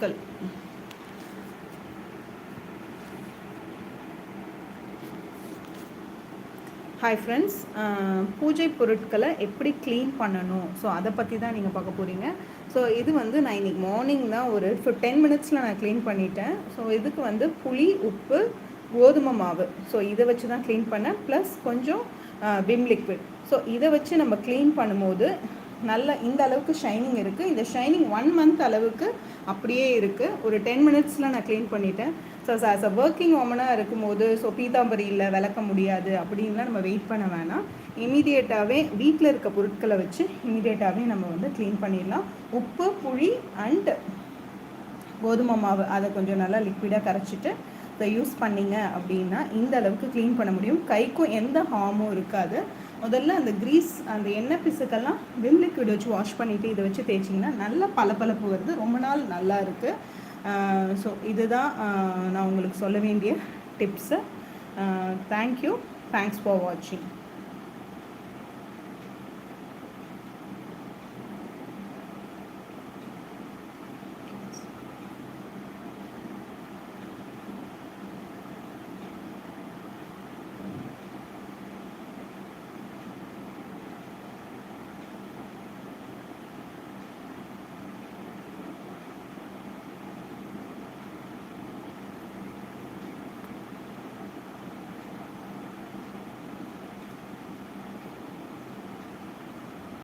Hi friends பூஜை பொருட்களை எப்படி க்ளீன் பண்ணணும்? ஸோ அதை பற்றி தான் நீங்கள் பார்க்க போகிறீங்க ஸோ இது வந்து நான் இன்றைக்கி மார்னிங் தான் ஒரு டென் மினிட்ஸில் நான் க்ளீன் பண்ணிட்டேன். ஸோ இதுக்கு வந்து புளி உப்பு கோதுமை மாவு. ஸோ இதை வச்சு தான் க்ளீன் பண்ணேன். ப்ளஸ் கொஞ்சம் விம் லிக்விட் ஸோ இதை வச்சு நம்ம க்ளீன் பண்ணும்போது நல்ல இந்த அளவுக்கு ஷைனிங் இருக்குது இந்த ஷைனிங் ஒன் மந்த் அளவுக்கு அப்படியே இருக்குது ஒரு டென் மினிட்ஸில் நான் க்ளீன் பண்ணிட்டேன். ஸோ ஆஸ் அ ஒர்க்கிங் ஓமனாக இருக்கும்போது ஸோ பீதாம்பரியில் விளக்க முடியாது அப்படின்லாம் நம்ம வெயிட் பண்ண வேணாம். இமீடியட்டாகவே வீட்டில் இருக்க பொருட்களை வச்சு இமீடியட்டாகவே நம்ம வந்து க்ளீன் பண்ணிடலாம். உப்பு புளி அண்ட் கோதுமை மாவு அதை கொஞ்சம் நல்லா லிக்விடாக கரைச்சிட்டு இதை யூஸ் பண்ணிங்க அப்படின்னா இந்த அளவுக்கு க்ளீன் பண்ண முடியும். கைக்கும் எந்த ஹார்மும் இருக்காது. முதல்ல அந்த க்ரீஸ் அந்த எண்ணெய் பிசுக்கெல்லாம் விம் லிக்விட் வச்சு வாஷ் பண்ணிவிட்டு இதை வச்சு தேய்ச்சிங்கன்னா நல்ல பளபளப்பு வருது. ரொம்ப நாள் நல்லா இருக்குது ஸோ இதுதான் நான் உங்களுக்கு சொல்ல வேண்டிய டிப்ஸு தேங்க்யூ தேங்க்ஸ் ஃபார் வாட்சிங்